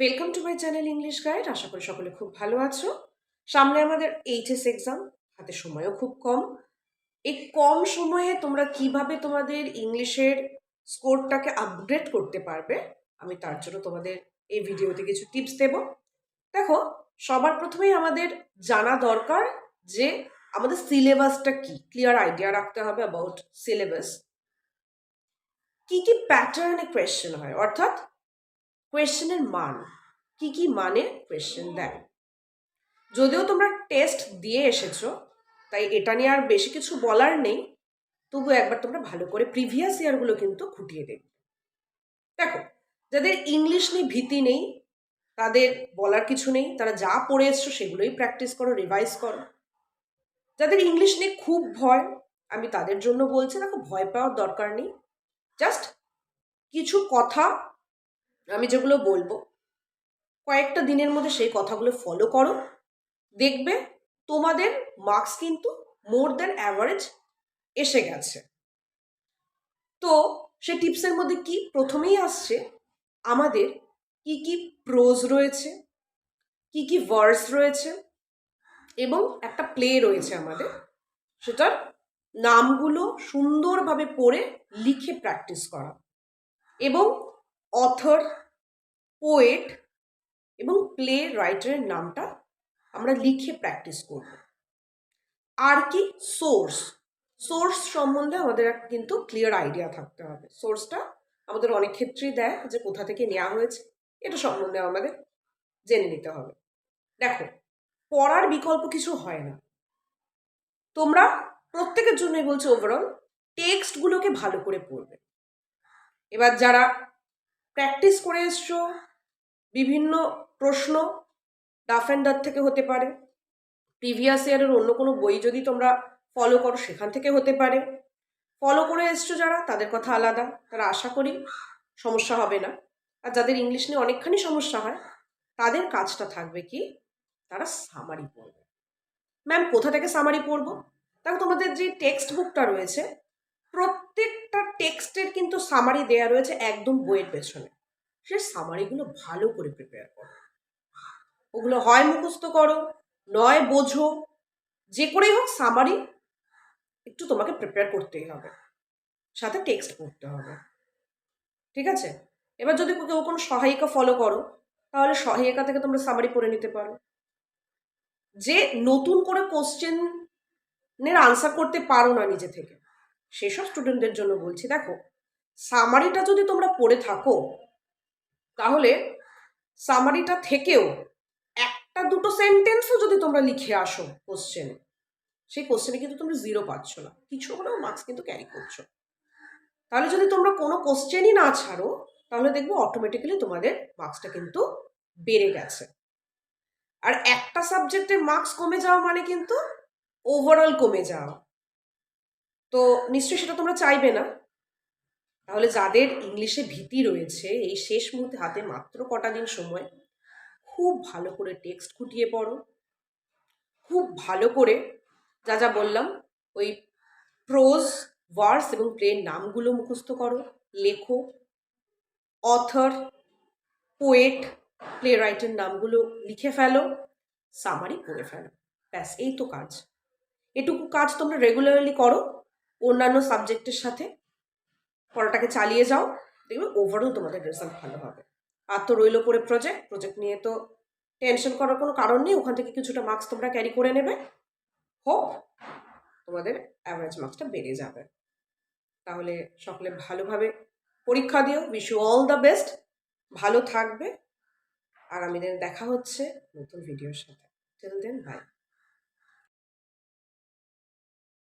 Welcome to my channel English guide আশা করি সকলে খুব ভালো আছো। সামনে আমাদের এইচএস এক্সাম হাতে সময়ও খুব কম। এই কম সময়ে তোমরা কীভাবে তোমাদের ইংলিশের স্কোরটাকে আপগ্রেড করতে পারবে, আমি তার জন্য তোমাদের এই ভিডিওতে কিছু টিপস দেব। দেখো, সবার প্রথমেই আমাদের জানা দরকার যে আমাদের সিলেবাসটা কি। ক্লিয়ার আইডিয়া রাখতে হবে অ্যাবাউট সিলেবাস কি কি প্যাটার্নে কোয়েশ্চেন হয়? অর্থাৎ কোয়েশ্চেনের মান। কি কি মানে কোয়েশ্চেন দেয়? যদিও তোমরা টেস্ট দিয়ে এসেছ, তাই এটা নিয়ে আর বেশি কিছু বলার নেই, তবু একবার তোমরা ভালো করে প্রিভিয়াস ইয়ারগুলো কিন্তু খুঁটিয়ে দেখবে। দেখো, যাদের ইংলিশ নিয়ে ভীতি নেই, তাদের বলার কিছু নেই, তারা যা পড়ে এসছো সেগুলোই প্র্যাকটিস করো রিভাইজ করো। যাদের ইংলিশ নিয়ে খুব ভয়, আমি তাদের জন্য বলছি, দেখো ভয় পাওয়ার দরকার নেই। জাস্ট কিছু কথা আমি যেগুলো বলব, কয়েকটা দিনের মধ্যে সেই কথাগুলো ফলো করো। দেখবে তোমাদের মার্কস কিন্তু মোর দ্যান অ্যাভারেজ এসে গেছে। তো সে টিপসের মধ্যে কি প্রথমেই আসছে, আমাদের কি কি প্রোজ রয়েছে, কি কি ভার্স রয়েছে এবং একটা প্লে রয়েছে আমাদের, সেটার নামগুলো সুন্দরভাবে পড়ে লিখে প্র্যাকটিস করা। এবং অথর পোয়েট এবং প্লে রাইটারের নামটা আমরা লিখে প্র্যাকটিস করব। আর কি সোর্স সোর্স সম্বন্ধে আমাদের কিন্তু ক্লিয়ার আইডিয়া থাকতে হবে। সোর্সটা আমাদের অনেক ক্ষেত্রেই দেয় যে কোথা থেকে নেওয়া হয়েছে, এটা সম্বন্ধে আমাদের জেনে নিতে হবে। দেখো, পড়ার বিকল্প কিছু হয় না। তোমরা প্রত্যেকের জন্যই বলছো ওভারঅল টেক্সটগুলোকে ভালো করে পড়বে। এবার যারা প্র্যাকটিস করে এসছো? বিভিন্ন প্রশ্ন ডাফ অ্যান্ড ডার থেকে হতে পারে। প্রিভিয়াস ইয়ারের অন্য কোনো বই যদি তোমরা ফলো করো, সেখান থেকে হতে পারে। ফলো করে এসছো যারা, তাদের কথা আলাদা। তারা আশা করি সমস্যা হবে না। আর যাদের ইংলিশ নিয়ে অনেকখানি সমস্যা হয়, তাদের কাজটা থাকবে কি? তারা সামারি পড়বে। ম্যাম কোথা থেকে সামারি পড়ব? দেখো তোমাদের যে টেক্সট বুকটা রয়েছে প্রত্যেকটা টেক্সটের কিন্তু সামারি দেয়া রয়েছে একদম বইয়ের পেছনে। সে সামারিগুলো ভালো করে প্রিপেয়ার করো। ওগুলো হয় মুখস্থ করো, নয় বোঝো, যে করেই হোক সামারি একটু তোমাকে প্রিপেয়ার করতেই হবে। সাথে টেক্সট পড়তে হবে। ঠিক আছে? এবার যদি কেউ কোনো সহায়িকা ফলো করো, তাহলে সহায়িকা থেকে তোমরা সামারি পড়ে নিতে পারো। যে নতুন করে কোশ্চেনের আনসার করতে পারো না নিজে থেকে। সেসব স্টুডেন্টদের জন্য বলছি, দেখো সামারিটা যদি তোমরা পড়ে থাকো, তাহলে সামারিটা থেকেও একটা দুটো সেন্টেন্সও যদি তোমরা লিখে আসো কোশ্চেনে সেই কোশ্চেনে কিন্তু তোমরা জিরো পাচ্ছ না। কিছু হলেও মার্কস কিন্তু ক্যারি করছ। তাহলে যদি তোমরা কোনো কোশ্চেনই না ছাড়ো, তাহলে দেখব অটোমেটিক্যালি তোমাদের মার্কসটা কিন্তু বেড়ে গেছে। আর একটা সাবজেক্টের মার্কস কমে যাওয়া মানে কিন্তু ওভারঅল কমে যাওয়া। তো নিশ্চয়ই সেটা তোমরা চাইবে না। তাহলে যাদের ইংলিশে ভীতি রয়েছে, এই শেষ মুহূর্তে হাতে মাত্র কটা দিন সময়, খুব ভালো করে টেক্সট খুঁটিয়ে পড়ো। খুব ভালো করে যা যা বললাম, ওই প্রোজ ভার্স এবং প্লের নামগুলো মুখস্থ করো, লেখো অথর পোয়েট প্লে রাইটের নামগুলো লিখে ফেলো সামারি করে ফেলো। ব্যাস, এই তো কাজ। এটুকু কাজ তোমরা রেগুলারলি করো। অন্যান্য সাবজেক্টের সাথে পড়াটাকে চালিয়ে যাও, দেখবে ওভারঅল তোমাদের রেজাল্ট ভালো হবে। আর তো রইল পরে প্রজেক্ট প্রজেক্ট নিয়ে তো টেনশন করার কোনো কারণ নেই, ওখান থেকে কিছুটা মার্কস তোমরা ক্যারি করে নেবে। হোপ তোমাদের অ্যাভারেজ মার্কসটা বেড়ে যাবে। তাহলে সকলে ভালোভাবে পরীক্ষা দিও wish you all the best ভালো থাকবে। আগামী দিনে দেখা হচ্ছে নতুন ভিডিওর সাথে। Till then by